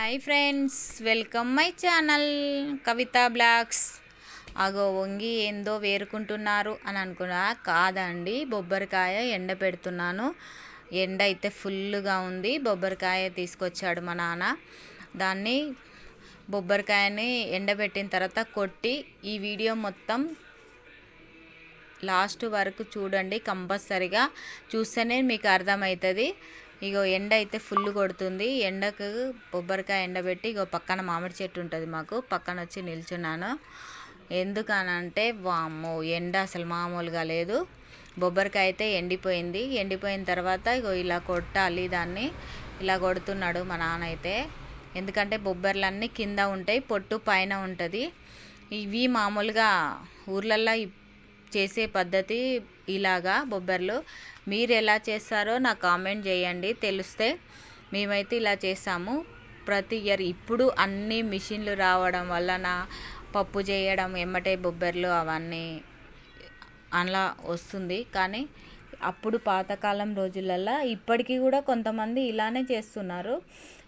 Hi friends welcome my channel Kavitha blogs. అగో వంగి ఏందో వేరుకుంటున్నారు అని అనుకున్నా. కాదండి బొబ్బరికాయ ఎండ పెడుతున్నాను. ఎండ అయితే ఫుల్గా ఉంది. బొబ్బరికాయ తీసుకొచ్చాడు మా నాన్న. దాన్ని బొబ్బరికాయని ఎండబెట్టిన తర్వాత కొట్టి ఈ వీడియో మొత్తం లాస్ట్ వరకు చూడండి కంపల్సరిగా. చూస్తేనే మీకు అర్థమవుతుంది. ఇగో ఎండ అయితే ఫుల్ కొడుతుంది. ఎండకు కొబ్బరికాయ ఎండబెట్టి ఇగో పక్కన మామిడి చెట్టు ఉంటుంది మాకు. పక్కన వచ్చి నిల్చున్నాను. ఎందుకనంటే వామ్మో ఎండ అసలు మామూలుగా లేదు. బొబ్బరికాయ అయితే ఎండిపోయింది. ఎండిపోయిన తర్వాత ఇగో ఇలా కొట్టాలి దాన్ని. ఇలా కొడుతున్నాడు మా నాన్న అయితే. ఎందుకంటే బొబ్బర్లన్నీ కింద ఉంటాయి పొట్టు పైన ఉంటుంది. ఇవి మామూలుగా ఊర్లల్లో చేసే పద్ధతి ఇలాగా బొబ్బర్లు. మీరు ఎలా చేస్తారో నాకు కామెంట్ చేయండి. తెలిస్తే మేమైతే ఇలా చేస్తాము. ప్రతి ఇయర్ ఇప్పుడు అన్ని మిషన్లు రావడం వలన పప్పు చేయడం ఎమ్మటే బొబ్బర్లు అవన్నీ అలా వస్తుంది. కానీ అప్పుడు పాతకాలం రోజులల్లో ఇప్పటికీ కూడా కొంతమంది ఇలానే చేస్తున్నారు.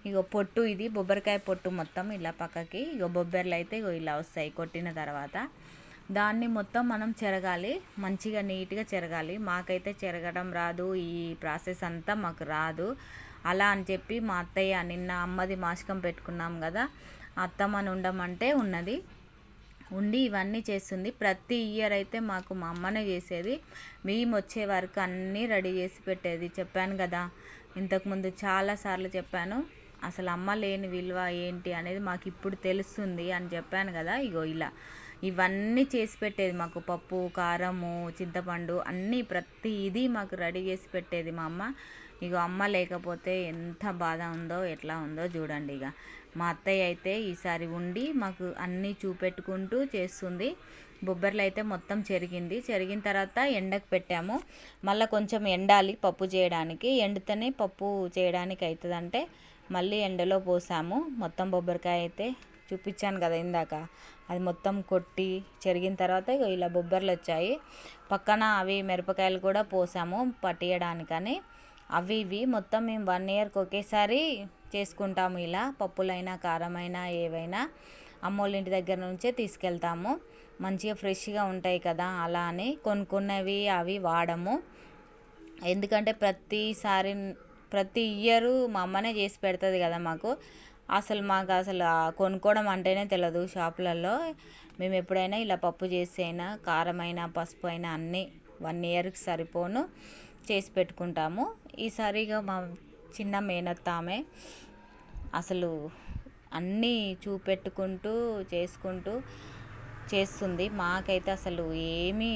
ఇగో పొట్టు ఇది బొబ్బరికాయ పొట్టు మొత్తం ఇలా పక్కకి ఇక బొబ్బర్లు అయితే ఇగో ఇలా వస్తాయి కొట్టిన తర్వాత. దాన్ని మొత్తం మనం చెరగాలి మంచిగా నీట్గా చెరగాలి. మాకైతే చెరగడం రాదు ఈ ప్రాసెస్ అంతా మాకు రాదు. అలా అని చెప్పి మా అత్తయ్య నిన్న అమ్మది మాసికం పెట్టుకున్నాం కదా అత్తమ్మని ఉండమంటే ఉన్నది. ఉండి ఇవన్నీ చేస్తుంది. ప్రతి ఇయర్ అయితే మాకు మా అమ్మనే చేసేది. మేము వచ్చే వరకు అన్నీ రెడీ చేసి పెట్టేది. చెప్పాను కదా ఇంతకుముందు చాలాసార్లు చెప్పాను అసలు అమ్మ లేని విలువ ఏంటి అనేది మాకు ఇప్పుడు తెలుస్తుంది అని చెప్పాను కదా ఇగో ఇలా. ఇవన్నీ చేసి పెట్టేది మాకు పప్పు కారము చింతపండు అన్నీ ప్రతి ఇది మాకు రెడీ చేసి పెట్టేది మా అమ్మ. ఇగో అమ్మ లేకపోతే ఎంత బాధ ఉందో ఎట్లా ఉందో చూడండి ఇక మా అత్తయ్య అయితే ఈసారి ఉండి మాకు అన్నీ చూపెట్టుకుంటూ చేస్తుంది. బొబ్బర్లు అయితే మొత్తం చెరిగింది. చెరిగిన తర్వాత ఎండకు పెట్టాము. మళ్ళీ కొంచెం ఎండాలి పప్పు చేయడానికి. ఎండితేనే పప్పు చేయడానికి అవుతుందంటే మళ్ళీ ఎండలో పోసాము. మొత్తం బొబ్బరికాయ అయితే చూపించాను కదా ఇందాక. అది మొత్తం కొట్టి చెరిగిన తర్వాత ఇలా బొబ్బర్లు వచ్చాయి. పక్కన అవి మిరపకాయలు కూడా పోసాము పట్టియడానికని. అవి ఇవి మొత్తం మేము వన్ ఇయర్కి ఒకేసారి చేసుకుంటాము ఇలా. పప్పులైనా కారమైనా ఏవైనా అమ్మోళ్ళ ఇంటి దగ్గర నుంచే తీసుకెళ్తాము. మంచిగా ఫ్రెష్గా ఉంటాయి కదా అలా అని కొనుక్కున్నవి అవి వాడము. ఎందుకంటే ప్రతిసారి ప్రతి ఇయరు మా అమ్మనే చేసి పెడుతుంది కదా మాకు. అసలు మాకు అసలు కొనుక్కోవడం అంటేనే తెలియదు షాపులలో. మేము ఎప్పుడైనా ఇలా పప్పు చేసి అయినా కారం అయినా పసుపు అయినా అన్నీ వన్ ఇయర్కి సరిపోను చేసి పెట్టుకుంటాము. ఈసారిగా మా చిన్న మేనత్త ఆమె అసలు అన్నీ చూపెట్టుకుంటూ చేసుకుంటూ చేస్తుంది. మాకైతే అసలు ఏమీ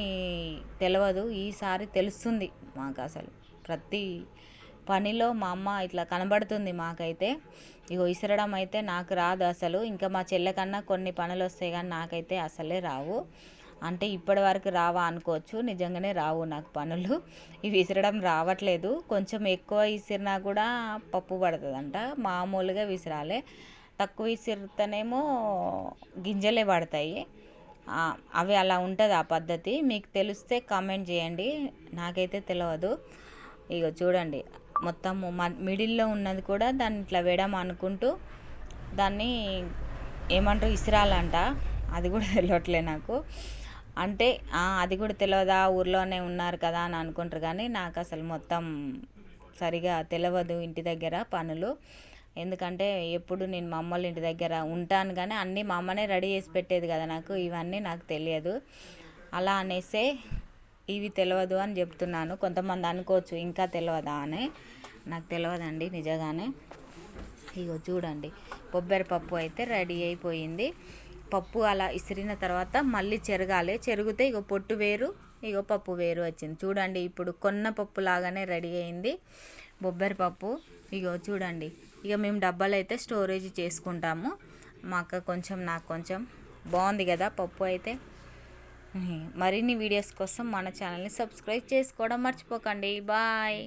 తెలియదు ఈసారి తెలుస్తుంది మాకు అసలు ప్రతి పనిలో మా అమ్మ ఇట్లా కనబడుతుంది మాకైతే. ఇగో ఇసరడం అయితే నాకు రాదు అసలు. ఇంకా మా చెల్లెకన్నా కొన్ని పనులు వస్తాయి కానీ నాకైతే అసలే రావు. అంటే ఇప్పటి వరకు రావా అనుకోవచ్చు. నిజంగానే రావు నాకు పనులు. ఇవి విసరడం రావట్లేదు. కొంచెం ఎక్కువ విసిరినా కూడా పప్పు పడుతుందంట. మామూలుగా విసిరాలే. తక్కువ విసిరితేనేమో గింజలే పడతాయి. అవి అలా ఉంటుంది ఆ పద్ధతి. మీకు తెలిస్తే కామెంట్ చేయండి. నాకైతే తెలియదు ఇగో చూడండి. మొత్తం మిడిల్లో ఉన్నది కూడా దాన్ని ఇట్లా వేయడం అనుకుంటూ దాన్ని ఏమంటారు ఇసిరాలంట. అది కూడా తెలియట్లే నాకు. అంటే అది కూడా తెలియదా ఊర్లోనే ఉన్నారు కదా అని అనుకుంటారు కానీ నాకు అసలు మొత్తం సరిగా తెలియదు ఇంటి దగ్గర పనులు. ఎందుకంటే ఎప్పుడు నేను మా అమ్మోళ్ళ ఇంటి దగ్గర ఉంటాను కానీ అన్నీ మా అమ్మనే రెడీ చేసి పెట్టేది కదా నాకు. ఇవన్నీ నాకు తెలియదు. అలా అనేసే ఇవి తెలియదు అని చెప్తున్నాను. కొంతమంది అనుకోవచ్చు ఇంకా తెలియదా అని. నాకు తెలియదండి నిజంగానే. ఇగో చూడండి. కొబ్బరి పప్పు అయితే రెడీ అయిపోయింది. పప్పు అలా ఇసిరిన తర్వాత మళ్ళీ చెరగాలి. చెరిగితే ఇగో పొట్టు వేరు ఇగో పప్పు వేరు వచ్చింది. చూడండి ఇప్పుడు కొన్న పప్పు లాగానే రెడీ అయింది. బొబ్బరి పప్పు ఇగో చూడండి. ఇక మేము డబ్బాలు అయితే స్టోరేజ్ చేసుకుంటాము. మా అక్క కొంచెం నాకు కొంచెం. బాగుంది కదా పప్పు అయితే. మరిన్ని వీడియోస్ కోసం మన ఛానల్ని సబ్స్క్రైబ్ చేసుకోవడం మర్చిపోకండి. బాయ్.